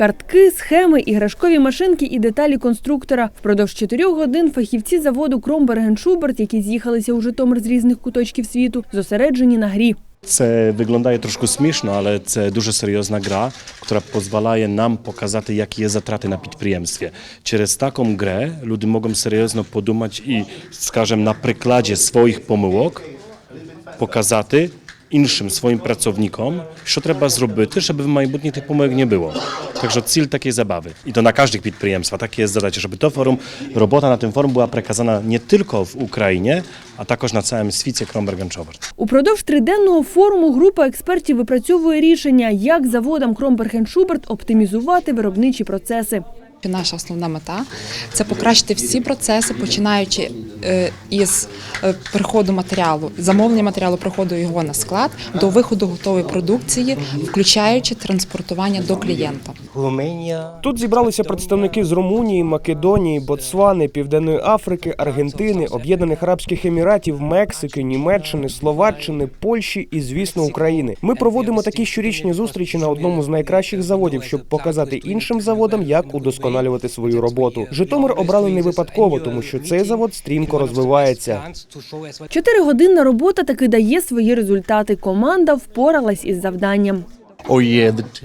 Картки, схеми, іграшкові машинки і деталі конструктора. Впродовж чотирьох годин фахівці заводу Кромберген Шуберт, які з'їхалися у Житомир з різних куточків світу, зосереджені на грі. Це виглядає трошки смішно, але це дуже серйозна гра, яка дозволяє нам показати, які є затрати на підприємстві. Через таку grę люди можуть серйозно подумати і, скажімо, на прикладі своїх помилок показати іншим своїм pracownikom, що треба зробити, щоб в майбутнє тих помилок nie było. Także cel takiej zabawy. I to na każdych підприємствах. Takie jest zadanie, żeby to forum, robota na tym forum była przekazana nie tylko w Ukrainie, a також на całym świecie Krombergen-Schobert. Упродовж триденного форуму група експертів випрацьовує рішення, як заводам Кромберген Шуберт оптимізувати виробничі процеси. Наша основна мета це покращити всі процеси, починаючи е, із е, приходу матеріалу, замовлення матеріалу, приходу його на склад до виходу готової продукції, включаючи транспортування до клієнта. Тут зібралися представники з Румунії, Македонії, Ботсвани, Південної Африки, Аргентини, Об'єднаних Арабських Еміратів, Мексики, Німеччини, Словаччини, Польщі і, звісно, України. Ми проводимо такі щорічні зустрічі на одному з найкращих заводів, щоб показати іншим заводам, як удосконалювати свою роботу. Житомир обрали не випадково, тому що цей завод стрімко розвивається. Чотиригодинна робота таки дає свої результати. Команда впоралась із завданням.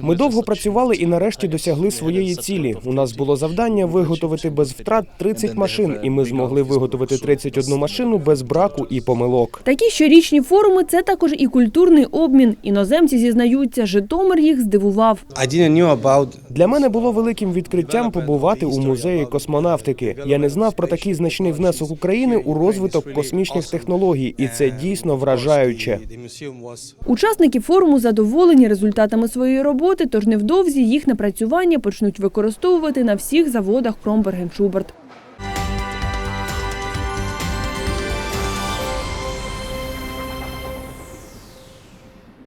Ми довго працювали і нарешті досягли своєї цілі. У нас було завдання виготовити без втрат 30 машин, і ми змогли виготовити 31 машину без браку і помилок. Такі щорічні форуми це також і культурний обмін. Іноземці зізнаються, Житомир їх здивував. Для мене було великим відкриттям побувати у музеї космонавтики. Я не знав про такий значний внесок України у розвиток космічних технологій, і це дійсно вражаюче. Учасники форуму задоволені результатами своєї роботи, тож невдовзі їх напрацювання почнуть використовувати на всіх заводах Кромберген Шуберт.